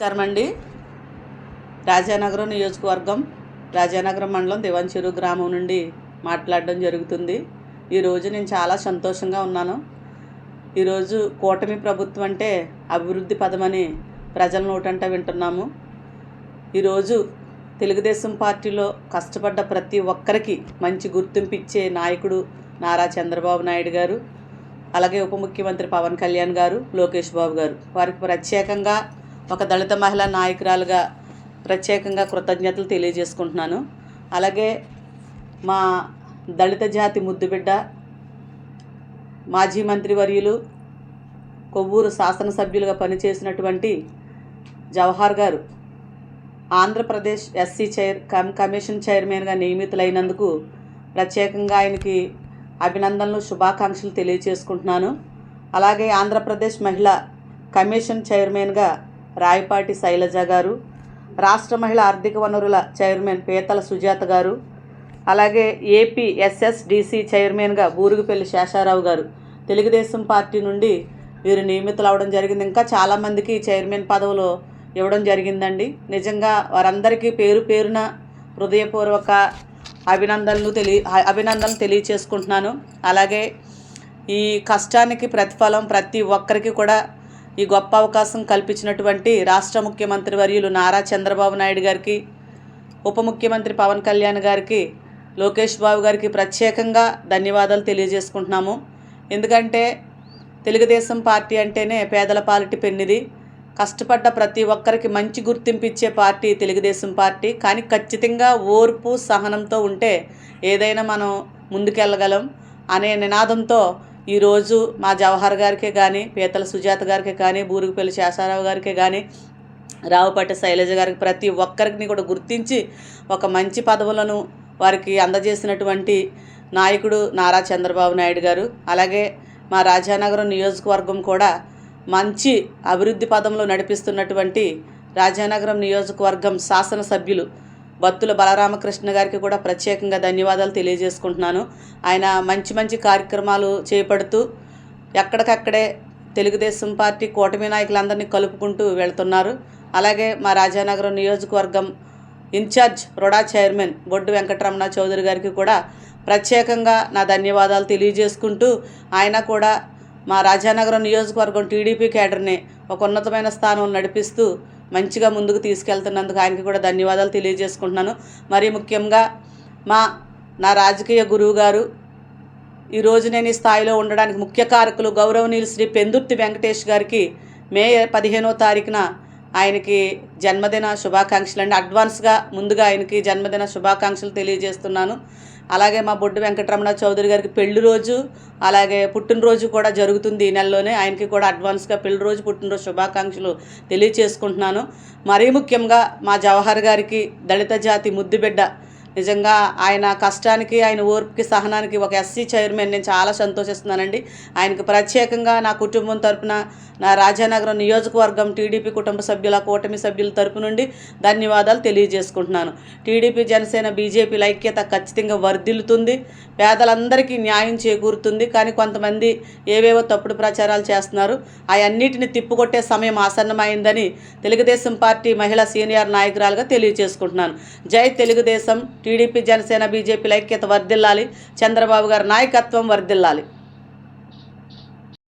నమస్కారం అండి. రాజానగరం నియోజకవర్గం రాజానగరం మండలం దివంచెరు గ్రామం నుండి మాట్లాడడం జరుగుతుంది. ఈరోజు నేను చాలా సంతోషంగా ఉన్నాను. ఈరోజు కూటమి ప్రభుత్వం అంటే అభివృద్ధి పదమని ప్రజల నోటంట వింటున్నాము. ఈరోజు తెలుగుదేశం పార్టీలో కష్టపడ్డ ప్రతి ఒక్కరికి మంచి గుర్తింపు ఇచ్చే నాయకుడు నారా చంద్రబాబు నాయుడు గారు అలాగే ఉప ముఖ్యమంత్రి పవన్ కళ్యాణ్ గారు లోకేష్ బాబు గారు. వారికి ప్రత్యేకంగా ఒక దళిత మహిళా నాయకురాలుగా ప్రత్యేకంగా కృతజ్ఞతలు తెలియజేసుకుంటున్నాను. అలాగే మా దళిత జాతి ముద్దుబిడ్డ మాజీ మంత్రివర్యులు కొవ్వూరు శాసనసభ్యులుగా పనిచేసినటువంటి జవహర్ గారు Andhra Pradesh SC chair cum commission చైర్మన్గా నియమితులైనందుకు ప్రత్యేకంగా ఆయనకి అభినందనలు శుభాకాంక్షలు తెలియజేసుకుంటున్నాను. అలాగే ఆంధ్రప్రదేశ్ మహిళా కమిషన్ చైర్మన్గా రాయపాటి శైలజ గారు రాష్ట్ర మహిళా ఆర్థిక వనరుల చైర్మన్ పీతల సుజాత గారు అలాగే ఏపీ ఎస్ఎస్డిసి చైర్మన్గా బూరుగుపల్లి శేషారావు గారు. తెలుగుదేశం పార్టీ నుండి వీరు నియమితులు అవడం జరిగింది. ఇంకా చాలామందికి చైర్మన్ పదవులు ఇవ్వడం జరిగిందండి. నిజంగా వారందరికీ పేరు పేరున హృదయపూర్వక అభినందనలు తెలియ అభినందనలు తెలియచేసుకుంటున్నాను. అలాగే ఈ కష్టానికి ప్రతిఫలం ప్రతి ఒక్కరికి కూడా ఈ గొప్ప అవకాశం కల్పించినటువంటి రాష్ట్ర ముఖ్యమంత్రి వర్యులు నారా చంద్రబాబు నాయుడు గారికి ఉప ముఖ్యమంత్రి పవన్ కళ్యాణ్ గారికి లోకేష్ బాబు గారికి ప్రత్యేకంగా ధన్యవాదాలు తెలియజేసుకుంటున్నాము. ఎందుకంటే తెలుగుదేశం పార్టీ అంటేనే పేదల పాలిటి పెన్నిది. కష్టపడ్డ ప్రతి ఒక్కరికి మంచి గుర్తింపు ఇచ్చే పార్టీ తెలుగుదేశం పార్టీ. కానీ ఖచ్చితంగా ఓర్పు సహనంతో ఉంటే ఏదైనా మనం ముందుకెళ్ళగలం అనే నినాదంతో ఈరోజు మా జవహర్ గారికే కానీ పీతల సుజాత గారికి కానీ బూరుగుపల్లి శేషారావు గారికి కానీ రావుపట్టి శైలజ గారికి ప్రతి ఒక్కరికి కూడా గుర్తించి ఒక మంచి పదవులను వారికి అందజేసినటువంటి నాయకుడు నారా చంద్రబాబు నాయుడు గారు. అలాగే మా రాజానగరం నియోజకవర్గం కూడా మంచి అభివృద్ధి పదంలో నడిపిస్తున్నటువంటి రాజానగరం నియోజకవర్గం శాసనసభ్యులు బత్తుల బలరామకృష్ణ గారికి కూడా ప్రత్యేకంగా ధన్యవాదాలు తెలియజేసుకుంటున్నాను. ఆయన మంచి మంచి కార్యక్రమాలు చేపడుతూ ఎక్కడికక్కడే తెలుగుదేశం పార్టీ కూటమి నాయకులందరినీ కలుపుకుంటూ వెళ్తున్నారు. అలాగే మా రాజానగరం నియోజకవర్గం incharge RUDA chairman Boddu Venkataramana Chowdary గారికి కూడా ప్రత్యేకంగా నా ధన్యవాదాలు తెలియజేసుకుంటూ ఆయన కూడా మా రాజానగరం నియోజకవర్గం టీడీపీ కేడర్ని ఒక ఉన్నతమైన స్థానం నడిపిస్తూ మంచిగా ముందుకు తీసుకెళ్తున్నందుకు ఆయనకి కూడా ధన్యవాదాలు తెలియజేసుకుంటున్నాను. మరి ముఖ్యంగా మా నా రాజకీయ గురువు గారు ఈరోజు నేను ఈ స్థాయిలో ఉండడానికి ముఖ్య కారకులు గౌరవనీయులు శ్రీ పెందుర్తి వెంకటేష్ గారికి మే పదిహేనో తారీఖున ఆయనకి జన్మదిన శుభాకాంక్షలు అండి. అడ్వాన్స్గా ముందుగా ఆయనకి జన్మదిన శుభాకాంక్షలు తెలియజేస్తున్నాను. అలాగే మా బొడ్డు వెంకటరమణ చౌదరి గారికి పెళ్ళి రోజు అలాగే పుట్టినరోజు కూడా జరుగుతుంది ఈ నెలలోనే. ఆయనకి కూడా అడ్వాన్స్గా పెళ్ళి రోజు పుట్టినరోజు శుభాకాంక్షలు తెలియచేసుకుంటున్నాను మరీ ముఖ్యంగా మా జవహర్ గారికి దళిత జాతి ముద్దుబిడ్డ నిజంగా ఆయన కష్టానికి ఆయన ఓర్పుకి సహనానికి ఒక ఎస్సీ చైర్మన్ నేను చాలా సంతోషిస్తున్నానండి. ఆయనకు ప్రత్యేకంగా నా కుటుంబం తరపున నా రాజానగరం నియోజకవర్గం టీడీపీ కుటుంబ సభ్యుల కూటమి సభ్యుల తరపు నుండి ధన్యవాదాలు తెలియజేసుకుంటున్నాను. టీడీపీ జనసేన బీజేపీల ఐక్యత ఖచ్చితంగా వర్ధిల్లుతుంది. పేదలందరికీ న్యాయం చేకూరుతుంది. కానీ కొంతమంది ఏవేవో తప్పుడు ప్రచారాలు చేస్తున్నారు. అవన్నిటిని తిప్పుకొట్టే సమయం ఆసన్నమైందని తెలుగుదేశం పార్టీ మహిళా సీనియర్ నాయకురాలుగా తెలియజేసుకుంటున్నాను. జై తెలుగుదేశం. టీడీపీ జనసేన బీజేపీల ఐక్యత వర్ధిల్లాలి చంద్రబాబు గారి నాయకత్వం వర్ధిల్లాలి.